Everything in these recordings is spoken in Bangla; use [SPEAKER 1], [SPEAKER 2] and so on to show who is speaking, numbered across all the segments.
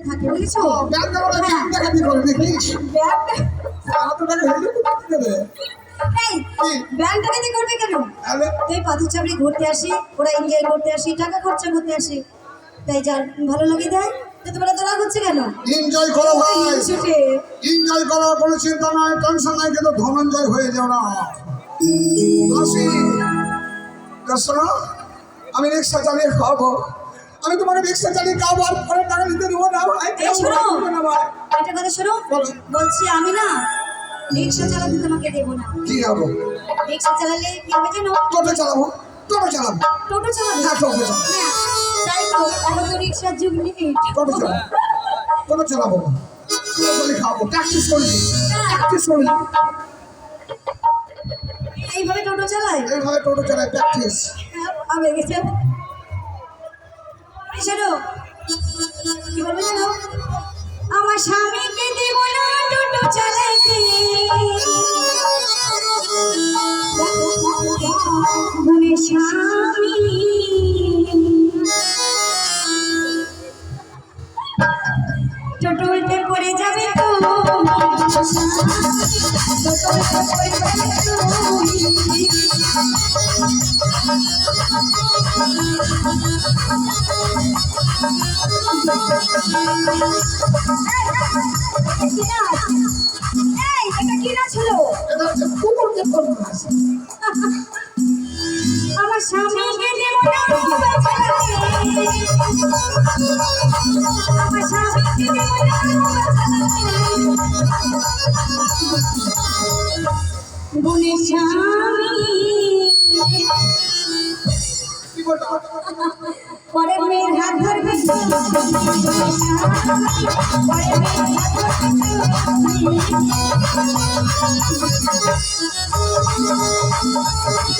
[SPEAKER 1] থাকে বুঝেছ? হ্যাঁ।
[SPEAKER 2] দেখাতে
[SPEAKER 1] দিতে করবে কেন? তুই পাথর চাপড়ি ঘুরতে আসি ওরা এনজয় করতে আসি টাকা খরচা করতে আসি। তাই যার ভালো লাগে দেয় তো তোমরা তো রাগ হচ্ছে কেন?
[SPEAKER 2] এনজয় করো ভাই এনজয় করার কোনো চিন্তা নাই টেনশন নাই কিন্তু ধনঞ্জয় হয়ে যাও না। আমি রিক্সা চালিয়ে খাওয়াবো। আমি তোমাকে রিক্সা চালিয়ে খাওয়াবো আর পরে টাকা দিতে দেবো না ভাই।
[SPEAKER 1] শোনো একটা কথা শোনো বলছি আমি না রিক্সা চালাতে তোমাকে দেবো না।
[SPEAKER 2] কি হব
[SPEAKER 1] রিক্সা চালালে কি হবে জানো?
[SPEAKER 2] টোটো চালাবো। টোটো চালাবো।
[SPEAKER 1] টোটো চালাবে?
[SPEAKER 2] হ্যাঁ টোটো চালাবো।
[SPEAKER 1] হ্যাঁ, তাই তো এখন তো রিক্সার যুগ নেই।
[SPEAKER 2] টোটো চালাবো। টোটো চালাবো। চালিয়ে খাওয়াবো। প্র্যাকটিস করবি প্র্যাকটিস করবি
[SPEAKER 1] এইভাবে টোটো চালায়?
[SPEAKER 2] এইভাবে টোটো চালাই প্র্যাকটিস
[SPEAKER 1] হবে গেছে শোনো। কি আমার স্বামীকে দেব স্বামী। টোটো উল্টে পড়ে যাবে আমার চালাতে। আমার স্বামীকে দেব না মোবাইল চালাতে। গুণের স্বামী
[SPEAKER 2] কি বলতো
[SPEAKER 1] পরে মেয়ের হাত ধরবি তো। পরে মেয়ের হাত ধরবে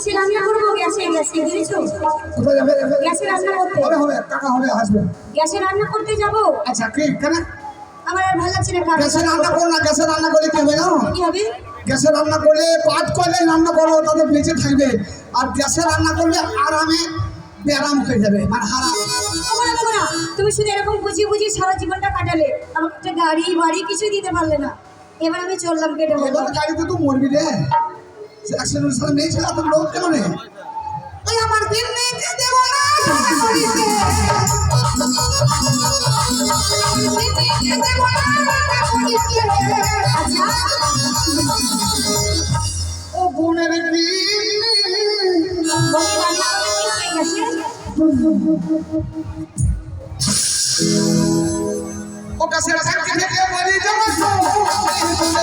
[SPEAKER 1] গ্যাসে রান্না করব গ্যাসে গ্যাসে বুঝেছ?
[SPEAKER 2] কোথায় যাবে
[SPEAKER 1] গ্যাসে রান্না করতে।
[SPEAKER 2] হবে হবে টাকা হবে আসবে।
[SPEAKER 1] গ্যাসে রান্না করতে যাব?
[SPEAKER 2] আচ্ছা কি কেন?
[SPEAKER 1] আমার আর ভালো লাগছে না
[SPEAKER 2] গ্যাসে রান্না করো না গ্যাসে রান্না করলে কি হবে জানো?
[SPEAKER 1] কি হবে?
[SPEAKER 2] গ্যাসে রান্না করলে পাঁচ করলে রান্না করো তাদের বেঁচে থাকবে। আর গ্যাসে রান্না করলে আরামে ব্যারাম হয়ে যাবে মানে হারাম।
[SPEAKER 1] না, না, তুমি শুধু এরকম বুঝিয়ে বুঝিয়ে সারা জীবনটা কাটালে আমাকে একটা গাড়ি বাড়ি কিছুই দিতে পারলে না। এবার আমি চললাম কেটে
[SPEAKER 2] গাড়িতে তো মরবি রে। অ্যাক্সিডেন্ট সাথে নেই ছিল তো লোক কেন ওই আমার দিন নেই দেব না ও বোনের ও কাছে থাকতে থেকে মরি যাব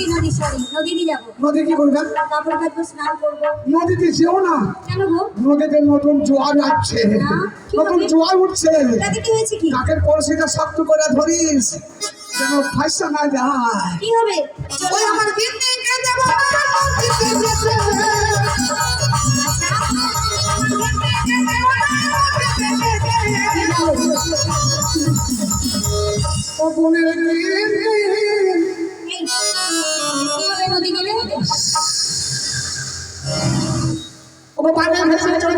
[SPEAKER 1] নদী নদী সরি নদীতে যাব।
[SPEAKER 2] নদী কি করবেন
[SPEAKER 1] কাপড় কাচবো স্নান করব।
[SPEAKER 2] নদীতে যেও না?
[SPEAKER 1] কেন গো?
[SPEAKER 2] নদীতে নতুন জোয়ার আসছে। নতুন জোয়ার উঠছে।
[SPEAKER 1] তাতে কি হয়েছে কি?
[SPEAKER 2] কাকের কলসিটা শক্ত করে ধরিস যেন ফাইসা না যায়।
[SPEAKER 1] কি হবে?
[SPEAKER 2] আমার কে দেবো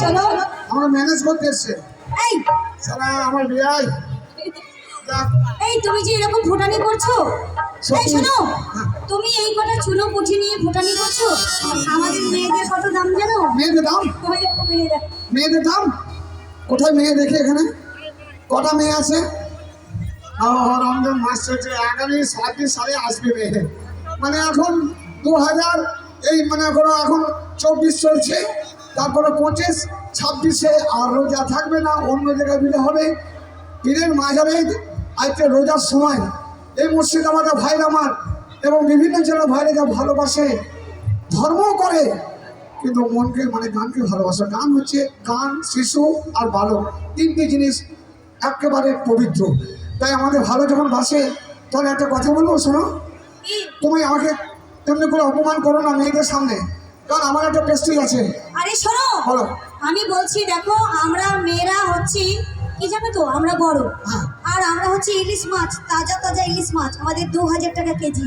[SPEAKER 1] শোনো
[SPEAKER 2] আমরা ম্যানেজ করতে এসছে।
[SPEAKER 1] এই।
[SPEAKER 2] সারা আমার বিয়াই।
[SPEAKER 1] এই তুমি যে এরকম ফুটানি করছ? এই। শোনো।
[SPEAKER 2] হ্যাঁ।
[SPEAKER 1] তুমি এই কটা চুনো পুঁঠি নিয়ে ফুটানি করছ? আমাদের মেয়েদের কত দাম জানো?
[SPEAKER 2] মেয়েদের দাম? মেয়েদের দাম? কোথায় মেয়ে দেখে এখানে? কটা মেয়ে আছে? রমজান মাস চলছে। আগামী ছাব্বিশ সালে আসবে মেয়ে। মানে এখন দু হাজার এই মানে এখনও এখন চব্বিশ চলছে। তারপরে পঁচিশ ছাব্বিশে আর রোজা থাকবে না অন্য জায়গায় বিলে হবে। ঈদের মাঝারে আজকে রোজার সময় এই মসজিদ মুর্শিদাবাদের ভাইরা আমার এবং বিভিন্ন জেলার ভাইরা যা ভালোবাসে ধর্মও করে কিন্তু মনকে মানে গানকে ভালোবাসে। গান হচ্ছে গান শিশু আর বালক তিনটি জিনিস একেবারে পবিত্র। তাই আমাদের ভালো যখন বাসে তখন একটা কথা বলব শোনো? তুমি আমাকে তেমনি করে অপমান করো না মেয়েদের সামনে। কারণ আমার একটা পেস্ট্রি আছে।
[SPEAKER 1] আরে শোনো
[SPEAKER 2] বলো।
[SPEAKER 1] আমি বলছি দেখো আমরা মেয়েরা হচ্ছি কি জানো তো আমরা বড়।
[SPEAKER 2] হ্যাঁ।
[SPEAKER 1] আর আমরা হচ্ছে ইলিশ মাছ তাজা তাজা ইলিশ মাছ আমাদের দু হাজার টাকা কেজি।